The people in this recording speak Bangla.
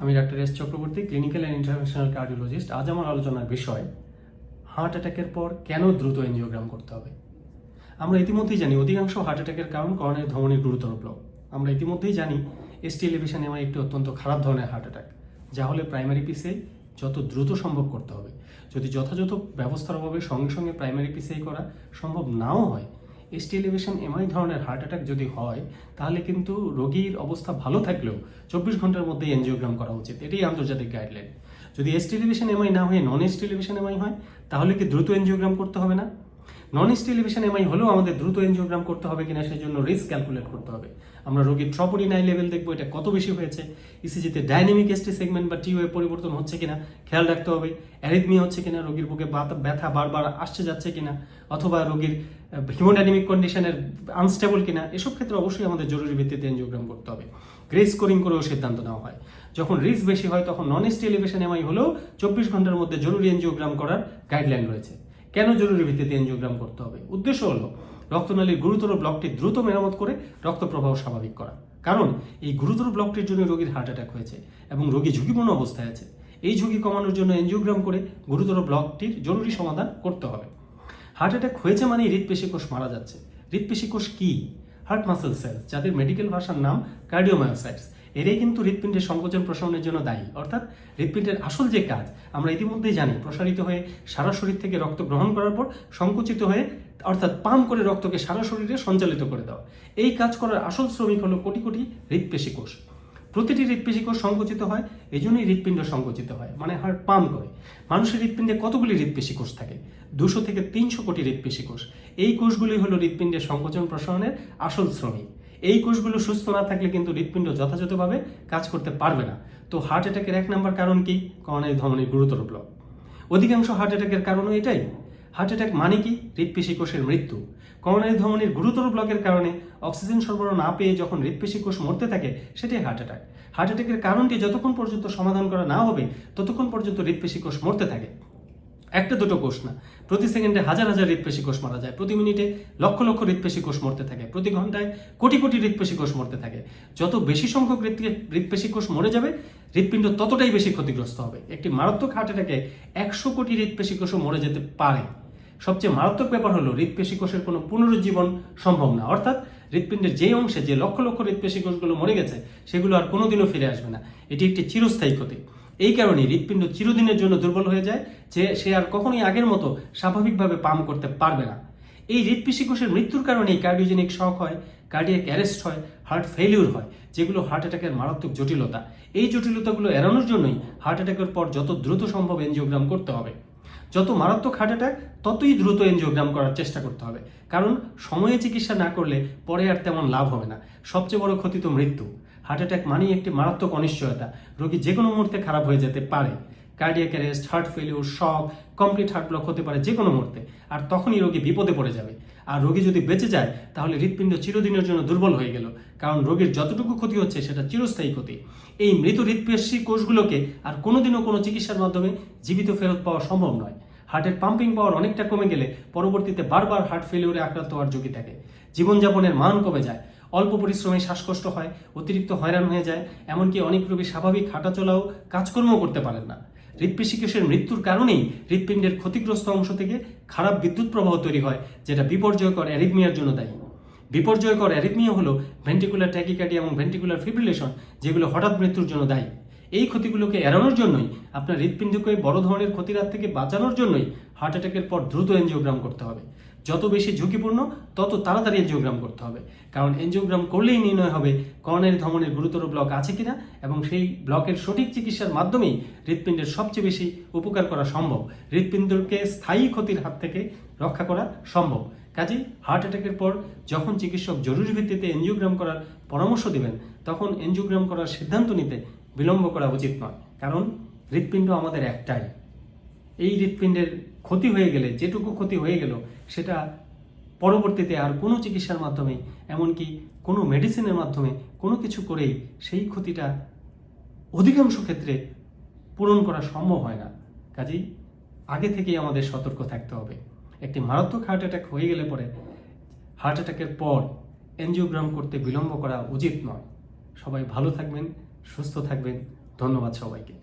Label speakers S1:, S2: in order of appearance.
S1: আমি doctor S Chakraborty clinical and interventional cardiologist আজ আমার আলোচনার বিষয় হার্ট অ্যাটাকের পর কেন দ্রুত এনজিওগ্রাম করতে হবে? আমরা ইতিমধ্যেই জানি, অধিকাংশ হার্ট অ্যাটাকের কারণ করণের ধমনির গুরুতর ব্লক আমরা ইতিমধ্যেই জানি এসটি এলিভেশন এমআই একটি অত্যন্ত খারাপ ধরনের হার্ট অ্যাটাক যা হলে প্রাইমারি পিসিআই যত দ্রুত সম্ভব করতে হবে। যদি যথাযথ ব্যবস্থার অভাবে সঙ্গে সঙ্গে প্রাইমারি পিসেই করা সম্ভব নাও হয় এসটি এলিভেশন এমআই ধরনের হার্ট অ্যাটাক যদি হয়, তাহলে কিন্তু রোগীর অবস্থা ভালো থাকলেও চব্বিশ ঘণ্টার মধ্যে এনজিওগ্রাম করা উচিত। এটাই আন্তর্জাতিক গাইডলাইন যদি এসটি এলিভেশন এমআই না হয়ে নন এসটি এলিভেশন এমআই হয়, তাহলে কি দ্রুত এনজিওগ্রাম করতে হবে না? নন এসটি এলিভেশন এমআই হলেও আমাদের দ্রুত এনজিওগ্রাম করতে হবে কিনা সেই জন্য রিস্ক ক্যালকুলেট করতে হবে। আমরা রোগীর ট্রপোলিন আই লেভেল দেখব, এটা কত বেশি হয়েছে ইসিজিতে ডাইনামিক এসটি সেগমেন্ট বা টিওয়ে পরিবর্তন হচ্ছে কিনা খেয়াল রাখতে হবে। অ্যারিথমি হচ্ছে কিনা, রোগীর বুকে ব্যথা বারবার আসছে যাচ্ছে কিনা, অথবা রোগীর হিমোডাইনামিক কন্ডিশনের আনস্টেবল কিনা, এসব ক্ষেত্রে অবশ্যই আমাদের জরুরি ভিত্তিতে এনজিওগ্রাম করতে হবে। গ্রেস স্কোরিং করেও সিদ্ধান্ত নেওয়া হয়। যখন রিস্ক বেশি হয় তখন নন এসটি এলিভেশন এমআই হলেও চব্বিশ ঘণ্টার মধ্যে জরুরি এনজিওগ্রাম করার গাইডলাইন রয়েছে। কেন জরুরি ভিত্তিতে এনজিওগ্রাম করতে হবে? উদ্দেশ্য হলো, রক্তনালীর গুরুতর ব্লকটি দ্রুত মেরামত করে রক্ত প্রবাহ স্বাভাবিক করা। কারণ, এই গুরুতর ব্লকটির জন্য রোগীর হার্ট অ্যাটাক হয়েছে এবং রোগী ঝুঁকিপূর্ণ অবস্থায় আছে। এই ঝুঁকি কমানোর জন্য এনজিওগ্রাম করে গুরুতর ব্লকটির জরুরি সমাধান করতে হবে। হার্ট অ্যাটাক হয়েছে মানেই হৃদপেশি কোষ মারা যাচ্ছে। হৃদপেশি কোষ কি? হার্ট মাসেল সেলস, যাদের মেডিকেল ভাষার নাম কার্ডিওমায়োসাইটস। এরাই কিন্তু হৃৎপিণ্ডের সংকোচন প্রসারণের জন্য দায়ী। অর্থাৎ হৃৎপিণ্ডের আসল যে কাজ, আমরা ইতিমধ্যেই জানি, প্রসারিত হয়ে সারা শরীর থেকে রক্ত গ্রহণ করার পর সংকুচিত হয়ে, অর্থাৎ পাম করে রক্তকে সারা শরীরে সঞ্চালিত করে দেওয়া এই কাজ করার আসল শ্রমিক হলো কোটি কোটি হৃৎপেশি কোষ প্রতিটি হৃৎপেশি কোষ সংকুচিত হয় এই জন্যই হৃৎপিণ্ড সংকুচিত হয় মানে হার্ট পাম করে। মানুষের হৃৎপিণ্ডে কতগুলি হৃৎপেশি কোষ থাকে? দুশো থেকে তিনশো কোটি হৃৎপেশি কোষ এই কোষগুলি হলো হৃৎপিণ্ডের সংকোচন প্রসারণের আসল শ্রমিক। এই কোষগুলো সুস্থ না থাকলে কিন্তু হৃৎপিণ্ড যথাযথভাবে কাজ করতে পারবে না। তো হার্ট অ্যাটাকের এক নম্বর কারণ কি? করোনারি ধমনির গুরুতর ব্লক অধিকাংশ হার্ট অ্যাটাকের কারণও এটাই। হার্ট অ্যাটাক মানে কি? হৃৎপেশি কোষের মৃত্যু। করোনারি ধমনির গুরুতর ব্লকের কারণে অক্সিজেন সরবরাহ না পেয়ে যখন হৃৎপেশি কোষ মরতে থাকে, সেটাই হার্ট অ্যাটাক হার্ট অ্যাটাকের কারণটি যতক্ষণ পর্যন্ত সমাধান করা না হবে, ততক্ষণ পর্যন্ত হৃৎপেশি কোষ মরতে থাকে। একটা দুটো কোষ না। প্রতি সেকেন্ডে হাজার হাজার হৃৎপেশি কোষ মারা যায়। প্রতি মিনিটে লক্ষ লক্ষ হৃৎপেশি কোষ মরতে থাকে। প্রতি ঘন্টায় কোটি কোটি হৃৎপেশি কোষ মরতে থাকে। যত বেশি সংখ্যক হৃৎপেশি কোষ মরে যাবে, হৃৎপিণ্ড ততটাই বেশি ক্ষতিগ্রস্ত হবে। একটি মারাত্মক হার্ট অ্যাটাকে একশো কোটি হৃৎপেশি কোষও মরে যেতে পারে। সবচেয়ে মারাত্মক ব্যাপার হলো, হৃৎপেশি কোষের কোনো পুনরুজ্জীবন সম্ভব না। অর্থাৎ হৃৎপিণ্ডের যে অংশে যে লক্ষ লক্ষ হৃৎপেশি কোষগুলো মরে গেছে, সেগুলো আর কোনোদিনও ফিরে আসবে না। এটি একটি চিরস্থায়ী ক্ষতি। এই কারণে হৃৎপিণ্ড চিরদিনের জন্য দুর্বল হয়ে যায় যে সে আর কখনোই আগের মতো স্বাভাবিকভাবে পাম করতে পারবে না। এই হৃৎপেশি কোষের মৃত্যুর কারণেই কার্ডিওজেনিক শক হয় কার্ডিয়াক অ্যারেস্ট হয় হার্ট ফেলিউর হয়, যেগুলো হার্ট অ্যাটাকের মারাত্মক জটিলতা। এই জটিলতাগুলো এড়ানোর জন্যই হার্ট অ্যাটাকের পর যত দ্রুত সম্ভব এনজিওগ্রাম করতে হবে। যত মারাত্মক হার্ট অ্যাটাক ততই দ্রুত এনজিওগ্রাম করার চেষ্টা করতে হবে। কারণ সময়ে চিকিৎসা না করলে পরে আর তেমন লাভ হবে না। সবচেয়ে বড় ক্ষতি তো মৃত্যু। হার্ট অ্যাটাক মানেই একটি মারাত্মক অনিশ্চয়তা। রোগী যে কোনো মুহূর্তে খারাপ হয়ে যেতে পারে। Cardiac arrest heart failure shock complete heart block হতে পারে যে কোনো মুহূর্তে। আর তখনই রোগী বিপদে পড়ে যাবে। আর রোগী যদি বেঁচে যায়, তাহলে হৃৎপিণ্ড চিরদিনের জন্য দুর্বল হয়ে গেল। কারণ রোগীর যতটুকু ক্ষতি হচ্ছে, সেটা চিরস্থায়ী ক্ষতি। এই মৃত হৃৎপেশী কোষগুলোকে আর কোনোদিনও কোনো চিকিৎসার মাধ্যমে জীবিত ফেরত পাওয়া সম্ভব নয়। হার্টের পাম্পিং পাওয়ার অনেকটা কমে গেলে পরবর্তীতে বারবার হার্ট ফেলিউরে আক্রান্ত হওয়ার ঝুঁকি থাকে। জীবনযাপনের মান কমে যায়। অল্প পরিশ্রমে শ্বাসকষ্ট হয়, অতিরিক্ত হয়রান হয়ে যায়, এমনকি অনেক রোগী স্বাভাবিক হাঁটাচলাও কাজকর্ম করতে পারেন না। হৃৎপেশি মৃত্যুর কারণেই হৃৎপিণ্ডের ক্ষতিগ্রস্ত অংশ থেকে খারাপ বিদ্যুৎ প্রবাহ তৈরি হয়, যেটা বিপর্যয়কর অ্যারিথমিয়ার জন্য দায়ী। বিপর্যয়কর অ্যারিথমিয়া হলো ভেন্টিকুলার ট্যাকিকার্ডিয়া এবং ভেন্টিকুলার ফিব্রিলেশন, যেগুলো হঠাৎ মৃত্যুর জন্য দায়ী। এই ক্ষতিগুলোকে এড়ানোর জন্যই আপনার হৃৎপিণ্ডকে বড় ধরনের ক্ষতির হাত থেকে বাঁচানোর জন্যই হার্ট অ্যাটাকের পর দ্রুত এনজিওগ্রাম করতে হবে। যত বেশি ঝুঁকিপূর্ণ, তত তাড়াতাড়ি এনজিওগ্রাম করতে হবে। কারণ এনজিওগ্রাম করলেই নির্ণয় হবে করণের ধমনের গুরুতর ব্লক আছে কিনা এবং সেই ব্লকের সঠিক চিকিৎসার মাধ্যমেই হৃৎপিণ্ডের সবচেয়ে বেশি উপকার করা সম্ভব। হৃৎপিণ্ডকে স্থায়ী ক্ষতির হাত থেকে রক্ষা করা সম্ভব। কাজেই হার্ট অ্যাটাকের পর যখন চিকিৎসক জরুরি ভিত্তিতে এনজিওগ্রাম করার পরামর্শ দেবেন, তখন এনজিওগ্রাম করার সিদ্ধান্ত নিতে বিলম্ব করা উচিত নয়। কারণ হৃৎপিণ্ড আমাদের একটাই। এই হৃৎপিণ্ডের ক্ষতি হয়ে গেলে, যেটুকু ক্ষতি হয়ে গেল, সেটা পরবর্তীতে আর কোনো চিকিৎসার মাধ্যমে, এমনকি কোনো মেডিসিনের মাধ্যমে, কোনো কিছু করেই সেই ক্ষতিটা অধিকাংশ ক্ষেত্রে পূরণ করা সম্ভব হয় না। কাজেই আগে থেকেই আমাদের সতর্ক থাকতে হবে। একটি মারাত্মক হার্ট অ্যাটাক হয়ে গেলে পরে হার্ট অ্যাটাকের পর এনজিওগ্রাম করতে বিলম্ব করা উচিত নয়। সবাই ভালো থাকবেন, সুস্থ থাকবেন। ধন্যবাদ সবাইকে।